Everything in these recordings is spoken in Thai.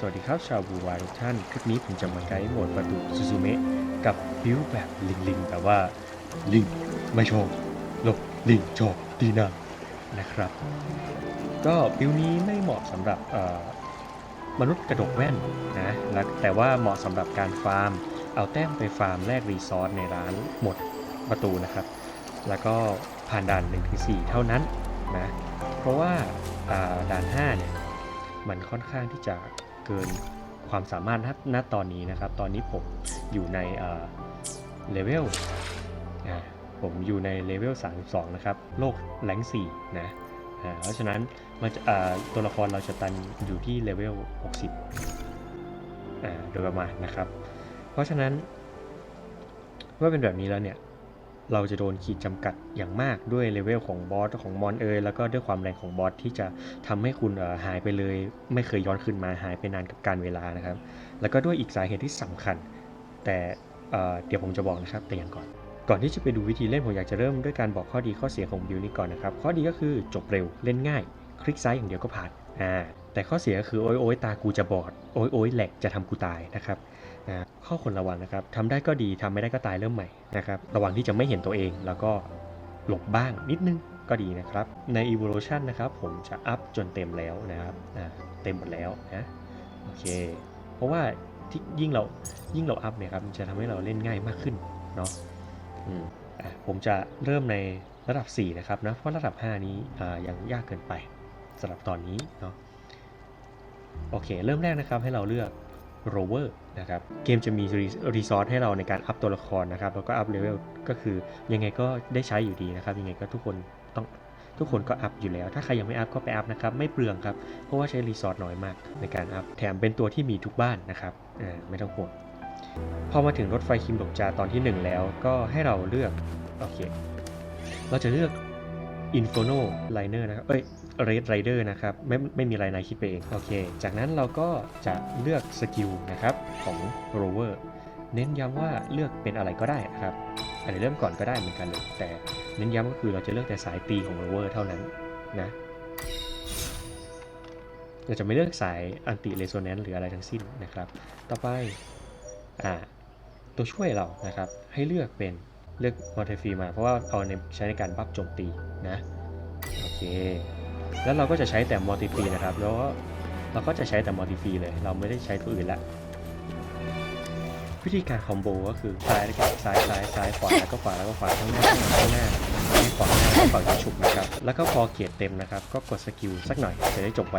สวัสดีครับชาวบูวาทุกท่าน คลิปนี้ผมจะมาไกด์โหมดประตูซูซูเมะกับบิวแบบลิงลิงแต่ว่าลิงไม่ชอบลบลิงชอบตีนานะครับ ก็บิวนี้ไม่เหมาะสำหรับมนุษย์กระดกแว่นนะแล้วแต่ว่าเหมาะสำหรับการฟาร์ม เอาแต้มไปฟาร์มแลกรีซอสในร้านหมดประตูนะครับ แล้วก็ผ่านด่าน1-4 เท่านั้นนะเพราะว่าอ่าด่าน5เนี่ยมันค่อนข้างที่จะ เกินความสามารถณตอนนี้นะครับ ตอนนี้ผมอยู่ในเลเวลผมอยู่ในเลเวล 32 นะครับ โลกแรง4นะอ่าเพราะฉะนั้นมันจะตัวละครเราจะตันอยู่ที่เลเวล 60อ่าโดยประมาณนะครับ เพราะฉะนั้นเมื่อเป็นแบบนี้แล้วเนี่ย เราจะโดนขีดจำกัดอย่างมากด้วยเลเวลของบอสของมอนเอยแล้วก็ด้วยความแรงของบอสที่จะทำให้คุณหายไปเลย ไม่เคยย้อนคืนมาหายไปนานกับการเวลานะครับ แล้วก็ด้วยอีกสาเหตุที่สำคัญ แต่เเดี๋ยวผมจะบอกนะครับแต่อย่างก่อน ก่อนที่จะไปดูวิธีเล่นผมอยากจะเริ่มด้วยการบอกข้อดีข้อเสียของบิวนี้ก่อนนะครับ ข้อดีก็คือจบเร็วเล่นง่าย คลิกซ้ายอย่างเดียวก็ผ่านอ่าแต่ข้อเสียก็คือโอ้ยโอยตากูจะบอดโอ้ยโอยแหลกจะทำกูตายนะครับ นะข้อควรระวังนะครับทำได้ก็ดีทำไม่ได้ก็ตายเริ่มใหม่นะครับระวังที่จะไม่เห็นตัวเอง แล้วก็หลบบ้างนิดนึงก็ดีนะครับ ใน evolution นะครับผมจะอัพจนเต็มแล้วนะครับอ่าเต็มหมดแล้วนะโอเค เพราะว่าที่ยิ่งเรายิ่งเราอัพเนี่ยครับจะทำให้เราเล่นง่ายมากขึ้นเนาะอืมอะผมจะเริ่มในระดับ 4 นะครับนะเพราะระดับ 5 นี้อ่ายังยากเกินไปสำหรับตอนนี้เนาะโอเค เริ่มแรกนะครับให้เราเลือก โรเวอร์นะครับเกมจะมีรีซอสให้เราในการอัพตัวละครนะครับแล้วก็อัพเลเวลก็คือยังไงก็ได้ใช้อยู่ดีนะครับยังไงก็ทุกคนต้องทุกคนก็อัพอยู่แล้ว ถ้าใครยังไม่อัพก็ไปอัพนะครับ ไม่เปลืองครับ เพราะว่าใช้รีซอสน้อยมากในการอัพ แถมเป็นตัวที่มีทุกบ้านนะครับอ่าไม่ต้องห่วง พอมาถึงรถไฟคิมดกจาตอนที่ 1 แล้วก็ให้เราเลือก โอเค เราจะเลือก Inferno Liner นะครับ เอ้ย Red Rider นะครับ ไม่ไม่มีอะไรนายคิดไปเอง โอเค จากนั้นเราก็จะเลือกสกิลนะครับของ Rover เน้นย้ำว่าเลือกเป็นอะไรก็ได้นะครับอันนี้เริ่มก่อนก็ได้เหมือนกันเลยแต่เน้นย้ำก็คือเราจะเลือกแต่สายตีของ Rover เท่านั้นนะเราจะไม่เลือกสายอันติเรโซแนนซ์หรืออะไรทั้งสิ้นนะครับ ต่อไป อ่า ตัวช่วยเรานะครับ ให้เลือกเป็น เลือกมอเทฟีมา เพราะว่าเอาใช้ในการบัฟโจมตีนะโอเคแล้วเราก็จะใช้แต่มอติฟีนะครับ แล้วเราก็จะใช้แต่มอติฟีเลย เราไม่ได้ใช้ตัวอื่นละวิธีการคอมโบก็คือซ้ายแล้วก็ซ้ายซ้ายซ้ายขวาแล้วก็ขวาแล้วก็ขวาข้างหน้าข้างหน้าข้างหน้าขวาข้างหน้าฝั่งที่ฉุกนะครับ แล้วก็พอเกียรเต็มนะครับ ก็กดสกิลสักหน่อยจะได้จบไว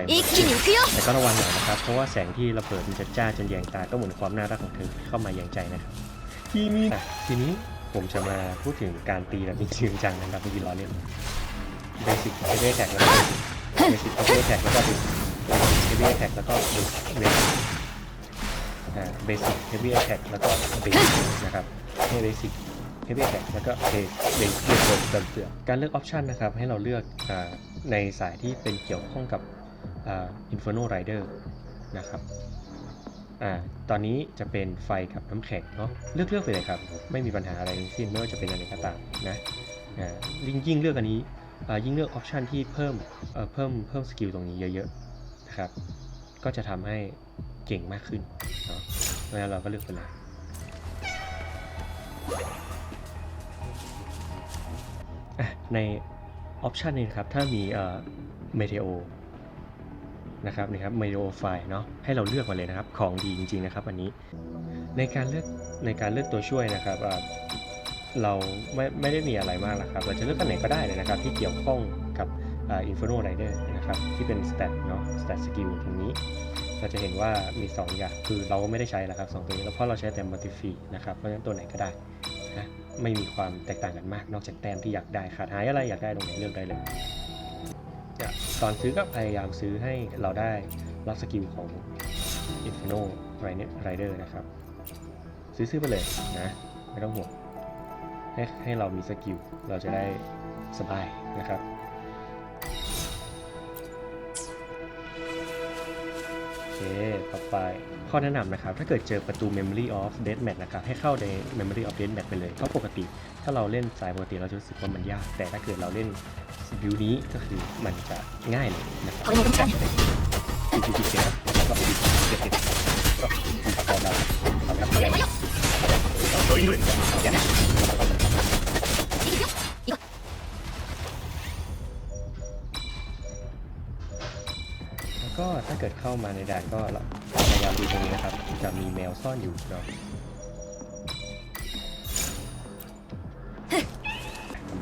แต่ก็ระวังหน่อยนะครับ เพราะว่าแสงที่ระเบิดมันจะจ้าจนแยงตาก็เหมือนความน่ารักของเธอเข้ามาแยงใจนะครับทีนี้ทีนี้ ผมจะมาพูดถึงการตีแบบจริงจังนะครับไม่กี้ล้อเล่นเบสิกเฮเวอร์แท็กแล้วก็เบสิกเฮเวอร์แท็กแล้วก็เฮเวอร์แท็กแล้วก็เบสิกเบสิกเบสิกเฮเวอร์แท็กแล้วก็เบสิกนะครับให้เบสิกเฮเวอร์แท็กแล้วก็เบเบสิกเบสิกเสือการเลือกออปชันนะครับให้เราเลือกในสายที่เป็นเกี่ยวข้องกับอ่า Inferno Rider นะครับ อ่าตอนนี้จะเป็นไฟกับน้ำแข็งเนาะเลือกเลือกไปเลยครับ ไม่มีปัญหาอะไรทั้งสิ้นไม่ว่าจะเป็นอะไรก็ตามนะอ่ายิ่งยิ่งเลือกอันนี้อ่ายิ่งเลือกออปชันที่เพิ่มเอ่อเพิ่มเพิ่มสกิลตรงนี้เยอะๆนะครับก็จะทำให้เก่งมากขึ้นเนาะเพราะฉะนั้นเราก็เลือกไปเลยในออปชันนี้นะครับถ้ามีเอ่อเมเทโอ นะครับนี่ครับ Medio File เนาะให้เราเลือกมาเลยนะครับ ของดีจริงๆนะครับอันนี้ ในการเลือกในการเลือกตัวช่วยนะครับเราไม่ไม่ได้มีอะไรมากหรอกครับ เราจะเลือกอันไหนก็ได้เลยนะครับ ที่เกี่ยวข้องกับอ่า Inferno Rider นะครับที่เป็น stat เนาะ stat skill ตรงนี้เราจะเห็นว่ามี 2 อย่างคือเราก็ไม่ได้ใช้แล้วครับสองตัวนี้แล้วเพราะเราใช้แต่ multi นะครับเพราะฉะนั้นตัวไหนก็ได้นะไม่มีความแตกต่างกันมากนอกจากแต้มที่อยากได้ขาดหายอะไรอยากได้ตรงไหนเลือกได้เลย ตอนซื้อก็พยายามซื้อให้เราได้รับสกิลของ Inferno Rider นะครับ ซื้อๆไปเลยนะ ไม่ต้องห่วงให้ให้เรามีสกิลเราจะได้สบายนะครับ คต่อไปข้อแนะนำนะครับ ถ้าเกิดเจอประตู Memory of Deathmatch นะครับ ให้เข้าใน Memory of Deathmatch ไปเลยเพราะปกติ ถ้าเราเล่นสายปกติเราจะรู้สึกว่ามันยาก แต่ถ้าเกิดเราเล่นวิวนี้ก็คือมันจะง่ายเลยนะครับดีดีเก็บแล้วก็ดีเก็บเก็บก็ดีพอแล้วครับ ก็ถ้าเกิดเข้ามาในด่านก็พยายามดูตรงนี้นะครับ จะมีแมวซ่อนอยู่เนาะ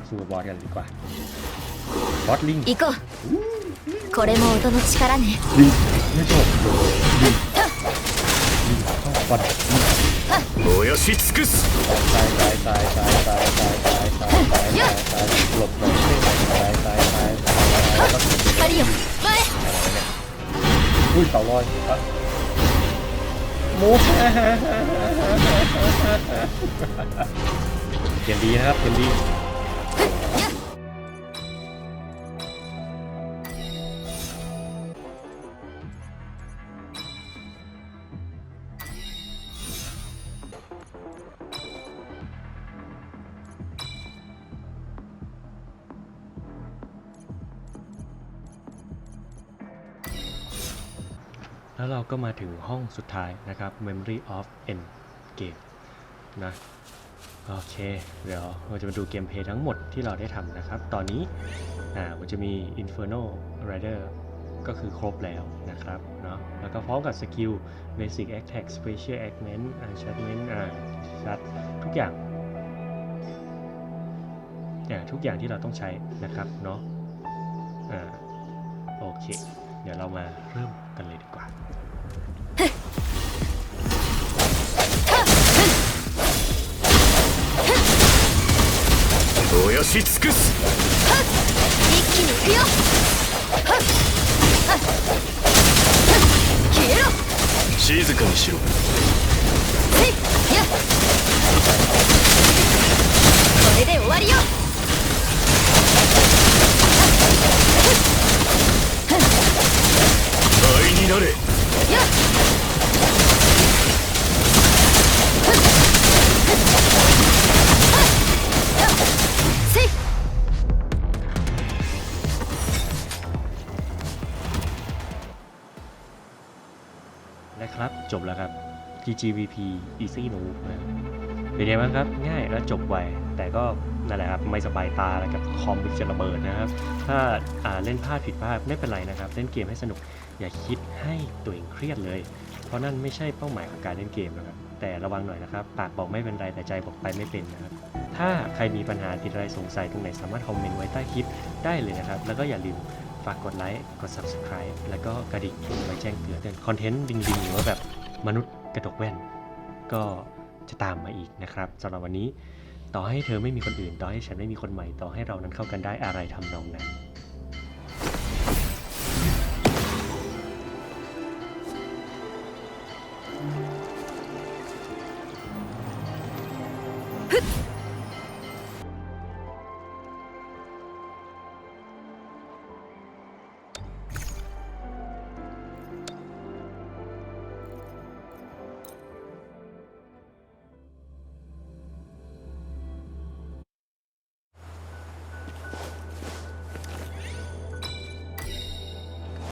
สู้กับบอสกันเลยดีกว่า บอสลิง 行こうこれも音の力ね ลิงไม่จบลิงลิงเข้าฟันลิง 燃やし尽くす ตายตายตายตายตายตายตายตายตายตายตายหลบหลบตายตายตายตายแล้วก็ ハリオン前 อุ้ยเต่าลอยอะโมเกมดีนะครับเกมดี แล้วเราก็มาถึงห้องสุดท้ายนะครับ Memory of End Game นะโอเค เดี๋ยวเราจะมาดูเกมเพย์ทั้งหมดที่เราได้ทำนะครับ ตอนนี้อ่ามันจะมี Inferno Rider ก็คือครบแล้วนะครับเนาะแล้วก็พร้อมกับสกิล Basic Attack Special Augment Enchantment อ่าชัดทุกอย่างอ่าทุกอย่างที่เราต้องใช้นะครับเนาะอ่าโอเค เดี๋ยวเรามาเริ่ม กันเลยดีกว่า 燃やし尽くす一気に行くよ消えろ静かにしろ จบแล้วครับ GGVP Easy Move นะเป็นไงบ้างครับ ง่ายและจบไว แต่ก็นั่นแหละครับไม่สบายตาอะไรกับคอมบิจะระเบิดนะครับ ถ้าอ่าเล่นพลาดผิดพลาดไม่เป็นไรนะครับ เล่นเกมให้สนุกอย่าคิดให้ตัวเองเครียดเลย เพราะนั่นไม่ใช่เป้าหมายของการเล่นเกมนะครับ แต่ระวังหน่อยนะครับ ปากบอกไม่เป็นไรแต่ใจบอกไปไม่เป็นนะครับ ถ้าใครมีปัญหาติดอะไรสงสัยตรงไหนสามารถคอมเมนต์ไว้ใต้คลิปได้เลยนะครับ แล้วก็อย่าลืมฝากกดไลค์ กด subscribe แล้วก็กระดิ่งไว้แจ้งเตือนคอนเทนต์ดิงๆหรือว่าแบบ มนุษย์กระดกแว่น ก็จะตามมาอีกนะครับสำหรับวันนี้ ต่อให้เธอไม่มีคนอื่น ต่อให้ฉันไม่มีคนใหม่ ต่อให้เรานั้นเข้ากันได้อะไรทำนองนั้น